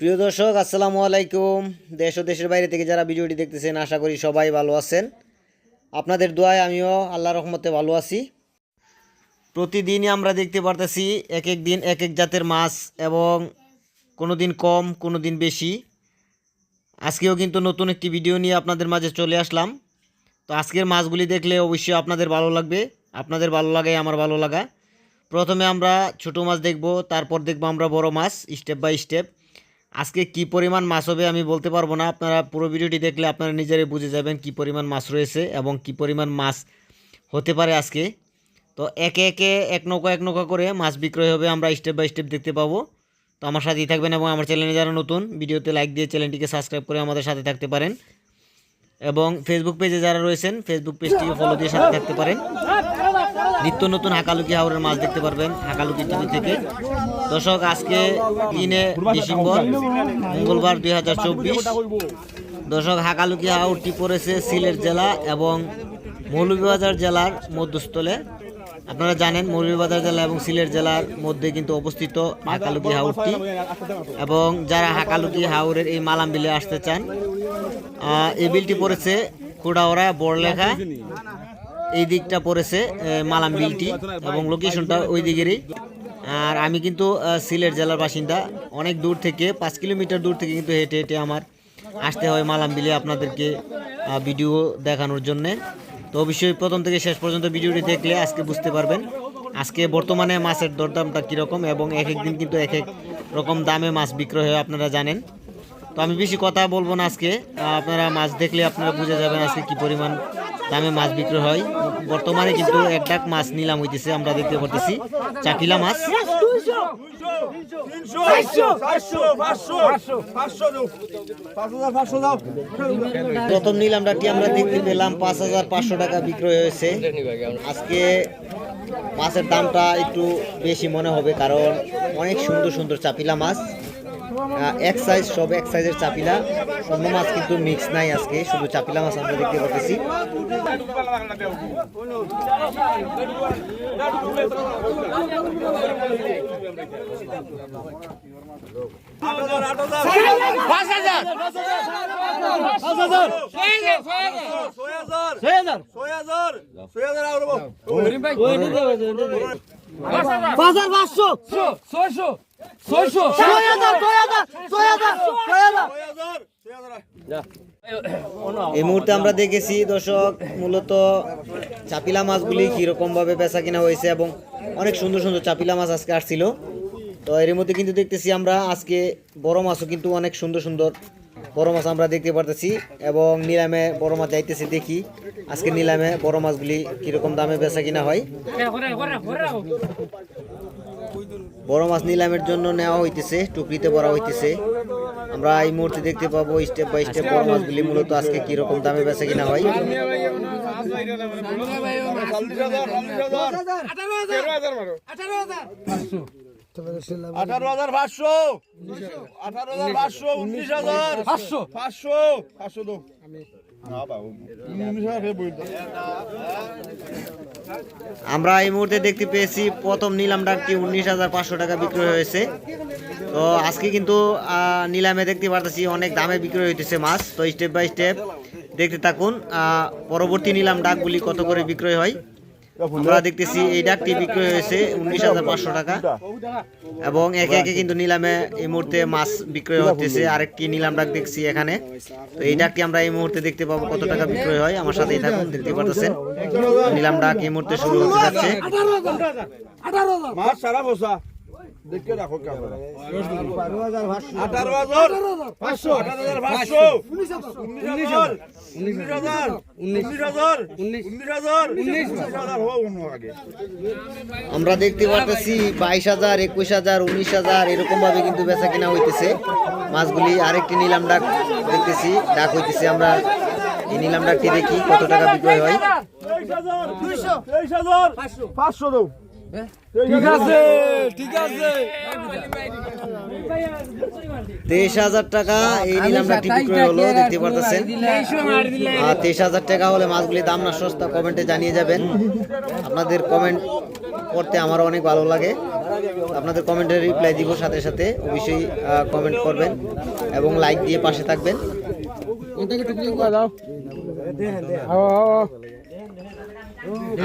প্রিয় দর্শক, আসসালামু আলাইকুম। দেশ ও দেশের বাইরে থেকে যারা ভিডিওটি দেখতেছেন, আশা করি সবাই ভালো আছেন। আপনাদের দোয়ায় আমিও আল্লাহ রহমতে ভালো আছি। প্রতিদিনই আমরা দেখতে পারতেছি এক এক দিন এক এক জাতের মাছ এবং কোনো দিন কম কোনো দিন বেশি। আজকেও কিন্তু নতুন একটি ভিডিও নিয়ে আপনাদের মাঝে চলে আসলাম। তো আজকের মাছগুলি দেখলে অবশ্যই আপনাদের ভালো লাগবে। আপনাদের ভালো লাগাই, আমার ভালো লাগা। প্রথমে আমরা ছোট মাছ দেখব, তারপর দেখব আমরা বড় মাছ স্টেপ বাই স্টেপ আজকে কি পরিমাণ মাছ হবে আমি বলতে পারব না। আপনারা পুরো ভিডিওটি দেখলে আপনারা নিজেরাই বুঝে যাবেন কি পরিমাণ মাছ রয়েছে এবং কি পরিমাণ মাছ হতে পারে আজকে। তো একে একে এক নৌকা এক নৌকা করে মাছ বিক্রয় হবে আমরা স্টেপ বাই স্টেপ দেখতে পাবো। তো আমার সাথেই থাকবেন এবং আমার চ্যানেলে যারা নতুন, ভিডিওতে লাইক দিয়ে চ্যানেলটিকে সাবস্ক্রাইব করে আমাদের সাথে থাকতে পারেন। এবং ফেসবুক পেজে যারা রয়েছেন ফেসবুক পেজটিকে ফলো দিয়ে সাথে থাকতে পারেন। নিত্য নতুন হাকালুকি হাওড়ের মাছ দেখতে পারবেন, হাকালুকি টিভি থেকে। দর্শক, আজকে তিনে ডিসেম্বর, মঙ্গলবার দুই হাজার চব্বিশ। দর্শক, হাকালুকি হাওড়টি পড়েছে সিলেট জেলা এবং মৌলভীবাজার জেলার মধ্যস্থলে। আপনারা জানেন, মৌলভীবাজার জেলা এবং সিলেট জেলার মধ্যে কিন্তু অবস্থিত হাকালুকি হাওড়টি এবং যারা হাকালুকি হাওড়ের এই মালাম বিলে আসতে চান এই বিলটি পড়েছে কুড়াওড়া বড়লেখা। এই দিকটা পড়েছে মালাম বিলটি এবং লোকেশনটা ওই দিকেরই। আর আমি কিন্তু সিলেট জেলার বাসিন্দা। অনেক দূর থেকে, পাঁচ কিলোমিটার দূর থেকে কিন্তু হেঁটে হেঁটে আমার আসতে হয় মালাম বিলে আপনাদেরকে ভিডিও দেখানোর জন্যে। তো অবশ্যই প্রথম থেকে শেষ পর্যন্ত ভিডিওটি দেখলে আজকে বুঝতে পারবেন, আজকে বর্তমানে মাছের দরদামটা কীরকম এবং এক এক দিন কিন্তু এক এক রকম দামে মাছ বিক্রয় হয়, আপনারা জানেন। তো আমি বেশি কথা বলব না আজকে। আপনারা মাছ দেখলে আপনারা বুঝে যাবেন আজকে কি পরিমাণ দামে মাছ বিক্রি হয়। বর্তমানে কিন্তু এক ডাক মাছ নিলাম হইতেছে, আমরা দেখতে পারতেছি। চাকিলা মাছ। প্রথম নিলাম ডাকটি আমরা দেখতে পেলাম, পাঁচ হাজার পাঁচশো টাকা বিক্রয় হয়েছে। আজকে মাছের দামটা একটু বেশি মনে হবে, কারণ অনেক সুন্দর সুন্দর চাপিলা মাছ। এক সাইজ সব এক সাইজের চাপিলা অন্য মাছ কিন্তু মিক্স নাই আজকে শুধু চাপিলা মাছ আমরা দেখতে পাচ্ছি এই মুহূর্তে আমরা দেখেছি দর্শক মূলত চাপিলা মাছগুলি কীরকম ভাবে বেচা কিনা হয়েছে এবং অনেক সুন্দর সুন্দর চাপিলা মাছ আজকে আসছিল। তো এর মধ্যে কিন্তু দেখতেছি আমরা আজকে বড় মাছও কিন্তু অনেক সুন্দর সুন্দর বড় মাছ আমরা দেখতে পারতেছি এবং নিলামে বড় মাছ যাইতেছি দেখি আজকে নিলামে বড় মাছগুলি কীরকম দামে বেচা কিনা হয়। বড় মাছ নিলামের জন্য নেওয়া হইতেছে টুকরিতে ভরা হইতেছে আমরা এই মুহূর্তে দেখতে পাবো স্টেপ বাই স্টেপ বড় মাছগুলি মূলত আজকে কীরকম দামে বেচা কিনা হয় আমরা এই মুহূর্তে দেখতে পেয়েছি প্রথম নিলাম ডাকটি উনিশ হাজার পাঁচশো টাকা বিক্রয় হয়েছে। তো আজকে কিন্তু নিলামে দেখতে পারতেছি অনেক দামে বিক্রয় হইতেছে মাছ। তো স্টেপ বাই স্টেপ দেখতে থাকুন পরবর্তী নিলাম ডাকগুলি কত করে বিক্রয় হয়। আমরা দেখতেছি এই ডাকটি বিক্রয় হয়েছে উনিশ হাজার পাঁচশো টাকা। এবং একে একে কিন্তু নিলামে এই মুহূর্তে মাছ বিক্রয় হতেছে আরেকটি নিলাম ডাক দেখছি এখানে। তো এই ডাকটি আমরা এই মুহূর্তে দেখতে পাবো কত টাকা বিক্রয় হয়। আমার সাথেই থাকুন দেখতে পারতেছেন। নিলাম ডাক এই মুহূর্তে শুরু হতে যাচ্ছে। মাছ সারা বসা। দেখে রাখো ক্যামেরা আঠারো হাজার পাঁচশো। আঠারো হাজার পাঁচশো। উনিশ হাজার। উনিশ হাজার। উনিশ হাজার। উনিশ হাজার। উনিশ হাজার। আগে। আমরা দেখতে পারতেছি বাইশ হাজার একুশ হাজার উনিশ হাজার এরকম ভাবে কিন্তু বেচা কিনা হইতেছে। মাছগুলি আরেকটি নিলাম ডাক দেখতেছি ডাক হইতেছে আমরা। এই নিলাম ডাকটি দেখি কত টাকা বিক্রয় হয়। তেইশ হাজার। তেইশ হাজার। পাঁচশো। ঠিক আছে ঠিক আছে। তেইশ হাজার টাকা এই বিক্রয় হলো দেখতে পারতেছেন। আর তেইশ হাজার টাকা হলে মাছগুলি দাম না সস্তা কমেন্টে জানিয়ে যাবেন। আপনাদের কমেন্ট পড়তে আমার অনেক ভালো লাগে। আপনাদের কমেন্টের রিপ্লাই দিব সাথে সাথে অবশ্যই কমেন্ট করবেন এবং লাইক দিয়ে পাশে থাকবেন।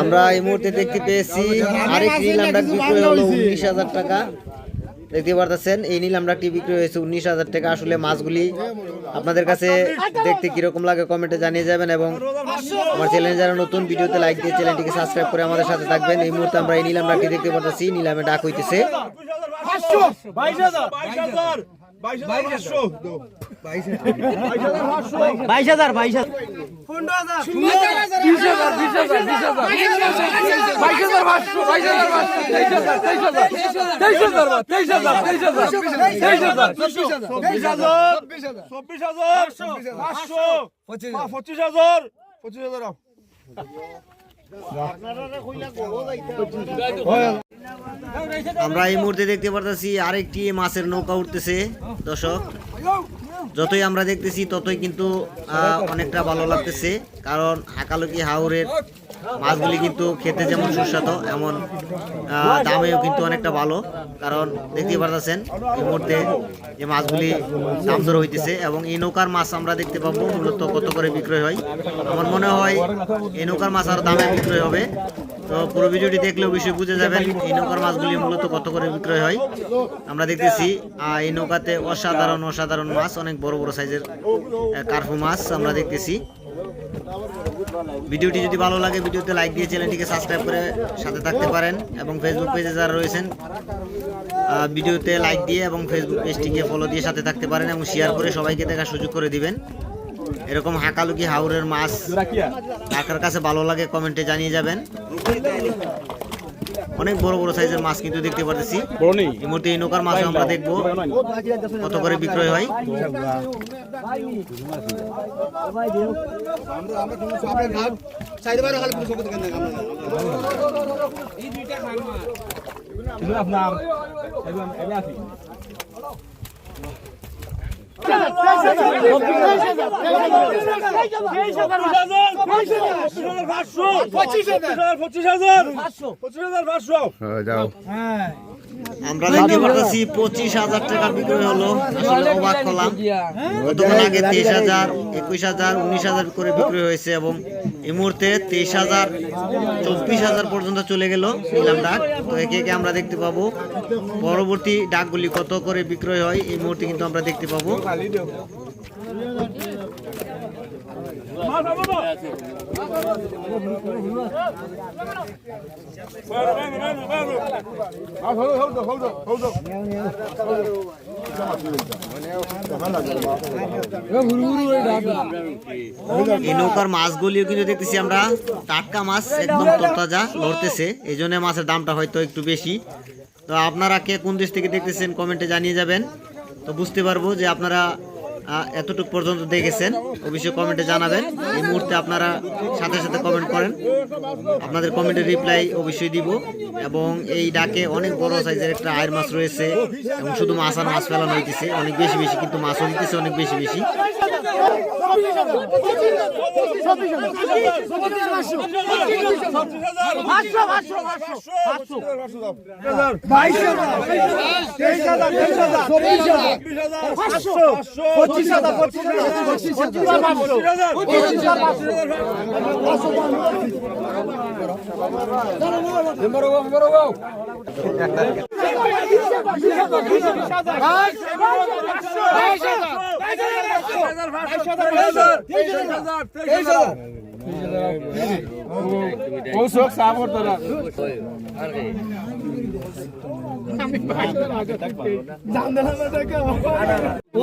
আমরা এই মুহূর্তে দেখতে পেয়েছি আরেক নীলাম ডাক বিক্রয় হলো উনিশ হাজার টাকা। দেখতে পারতেছেন, এই নীলাম ডাকটি বিক্রি হয়েছে উনিশ হাজার টাকা। আসলে মাছগুলি আপনাদের কাছে দেখতে কীরকম লাগে কমেন্টে জানিয়ে যাবেন এবং আমার চ্যানেলে যারা নতুন ভিডিওতে লাইক দিয়ে চ্যানেলটিকে সাবস্ক্রাইব করে আমাদের সাথে থাকবেন। এই মুহূর্তে আমরা এই নীলাম ডাকটি দেখতে পারতেছি নীলামে ডাক হইতেছে। বাইশ হাজার বাইশ হাজার। পঁচিশ। হাজার। পঁচিশ। হাজার আমরা এই মুহূর্তে দেখতে পারতেছি আরেকটি মাছের নৌকা উঠতেছে। দর্শক, যতই আমরা দেখতেছি, ততই কিন্তু অনেকটা ভালো লাগতেছে। কারণ হাকালুকি হাওরের মাছগুলি কিন্তু খেতে যেমন সুস্বাদু, এমন দামেও কিন্তু অনেকটা ভালো। কারণ দেখতে পারতেছেন, এই মুহূর্তে যে মাছগুলি দাম দর হইতেছে এবং এই নৌকার মাছ আমরা দেখতে পাবো, মূলত কত করে বিক্রয় হয়। আমার মনে হয় এই নৌকার মাছ আর দামে বিক্রয় হবে। তো পুরো ভিডিওটি দেখলে অবশ্যই বুঝে যাবেন এই নৌকার মাছগুলি মূলত কত করে বিক্রয় হয়। আমরা দেখতেছি এই নৌকাতে অসাধারণ অসাধারণ মাছ, অনেক বড় বড় সাইজের কার্ফু মাছ আমরা দেখতেছি। ভিডিওটি যদি ভালো লাগে ভিডিওতে লাইক দিয়ে চ্যানেলটিকে সাবস্ক্রাইব করে সাথে থাকতে পারেন এবং ফেসবুক পেজে যারা রয়েছেন ভিডিওতে লাইক দিয়ে এবং ফেসবুক পেজটিকে ফলো দিয়ে সাথে থাকতে পারেন এবং শেয়ার করে সবাইকে দেখার সুযোগ করে দিবেন। এরকম হাঁকালুকি হাওরের মাছ কার কাছে ভালো লাগে কমেন্টে জানিয়ে যাবেন। অনেক বড় বড় সাইজের মাছ কিন্তু দেখতে পারতেছি। এই মুহূর্তে এই নৌকার মাছ আমরা দেখব। কত করে বিক্রয় হয়? পঁচিশ হাজার পঁচিশ হাজার পঁচিশ হাজার পাঁচশো আমরা দেখতে পারতেছি পঁচিশ হাজার টাকা বিক্রয় হলো। আসলে অবাক হলাম। গতক্ষণ আগে তেইশ হাজার একুশ হাজার উনিশ হাজার করে বিক্রয় হয়েছে এবং এই মুহূর্তে তেইশ হাজার, চব্বিশ হাজার পর্যন্ত চলে গেল নিলাম ডাক। তো একে একে আমরা দেখতে পাবো পরবর্তী ডাকগুলি কত করে বিক্রয় হয়, এই মুহূর্তে কিন্তু আমরা দেখতে পাবো। এই নৌকার মাছগুলিও কিন্তু দেখতেছি আমরা। টাটকা মাছ একদম তরতাজা লড়তেছে এই জন্য মাছের দামটা হয়তো একটু বেশি। তো আপনারা কে কোন দেশ থেকে দেখতেছেন কমেন্টে জানিয়ে যাবেন। তো বুঝতে পারব যে আপনারা এতটুকু পর্যন্ত দেখেছেন। অবশ্যই কমেন্টে জানাবেন। এই মুহূর্তে আপনারা সাথে সাথে কমেন্ট করেন। আপনাদের কমেন্টের রিপ্লাই অবশ্যই দিব। এবং এই ডাকে অনেক বড় সাইজের একটা আয়ের মাছ রয়েছে। এবং শুধু মাছ আর মাছ ফেলানো হইতেছে। অনেক বেশি বেশি কিন্তু মাছও দিতেছে অনেক বেশি বেশি। পঁচিশ হাজার পঁচিশ হাজার পঁচিশ ও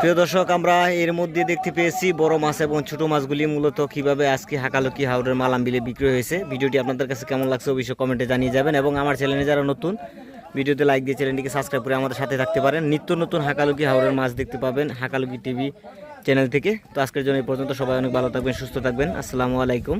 প্রিয় দর্শক আমরা এর মধ্যে দেখতে পেয়েছি বড় মাছ এবং ছোট মাছগুলি মূলত কীভাবে আজকে হাকালকি হাওড়ের মালাম বিলে বিক্রি হয়েছে। ভিডিওটি আপনাদের কাছে কেমন লাগছে অবশ্যই কমেন্টে জানিয়ে যাবেন এবং আমার চ্যানেলে যারা নতুন ভিডিওতে লাইক দিয়ে চ্যানেলটিকে সাবস্ক্রাইব করে আমাদের সাথে থাকতে পারেন। নিত্য নতুন হাকালুকি হাওড়ের মাছ দেখতে পাবেন হাকালুকি টিভি চ্যানেল থেকে। তো আজকের জন্য এই পর্যন্ত সবাই অনেক ভালো থাকবেন, সুস্থ থাকবেন। আসসালামু আলাইকুম।